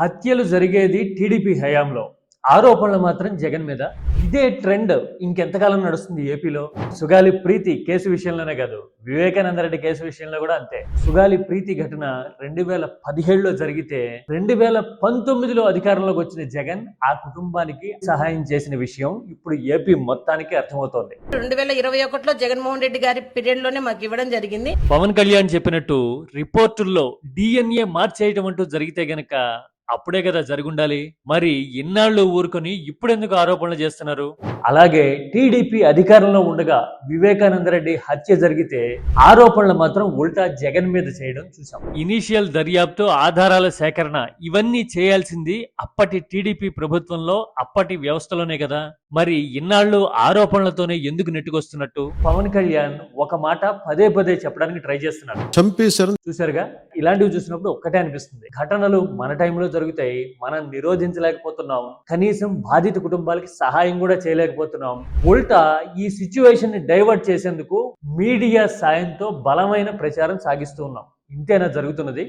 హత్యలు జరిగేది టీడీపీ హయాంలో. ఆరోపణలు మాత్రం జగన్ మీద. ఇదే ట్రెండ్ ఇంకెంతకాలం నడుస్తుంది ఏపీలో? సుగాలి ప్రీతి కేసు విషయంలోనే కాదు వివేకానంద రెడ్డి కేసు విషయంలో కూడా అంతే. సుగాలి ప్రీతి ఘటన రెండు వేల పదిహేడులో జరిగితే రెండు వేల పంతొమ్మిదిలో అధికారంలోకి వచ్చిన జగన్ ఆ కుటుంబానికి సహాయం చేసిన విషయం ఇప్పుడు ఏపీ మొత్తానికి అర్థమవుతోంది. రెండు వేల ఇరవై ఒకటిలో జగన్మోహన్ రెడ్డి గారి పీరియడ్లోనే మాకు ఇవ్వడం జరిగింది. పవన్ కళ్యాణ్ చెప్పినట్టు రిపోర్టుల్లో డిఎన్ఏ మార్చేయటం అంటూ జరిగితే గనక అప్పుడే కదా జరుగుండాలి. మరి ఇన్నాళ్ళు ఊరుకొని ఇప్పుడెందుకు ఆరోపణలు చేస్తున్నారు? అలాగే టీడీపీ అధికారంలో ఉండగా వివేకానంద రెడ్డి హత్య జరిగితే ఆరోపణలు మాత్రం ఉల్టా జగన్ మీద చేయడం చూసాం ఇనీషియల్ దర్యాప్తు ఆధారాల సేకరణ ఇవన్నీ చేయాల్సింది అప్పటి టీడీపీ ప్రభుత్వంలో అప్పటి వ్యవస్థలోనే కదా. మరి ఇన్నాళ్ళు ఆరోపణలతోనే ఎందుకు నెట్టుకొస్తున్నట్టు? పవన్ కళ్యాణ్ ఒక మాట పదే పదే చెప్పడానికి ట్రై చేస్తున్నాడు. చంపేశారు. చూసారుగా ఇలాంటివి చూసినప్పుడు ఒక్కటే అనిపిస్తుంది. ఘటనలు మన టైంలో జరుగుతాయి మనం నిరోధించలేకపోతున్నాం కనీసం బాధిత కుటుంబాలకి సహాయం కూడా చేయలేకపోతున్నాం. ఉల్టా ఈ సిచ్యువేషన్ని డైవర్ట్ చేసేందుకు మీడియా సాయంతో బలమైన ప్రచారం సాగిస్తూ ఉన్నాం. ఇంతేనా జరుగుతున్నది?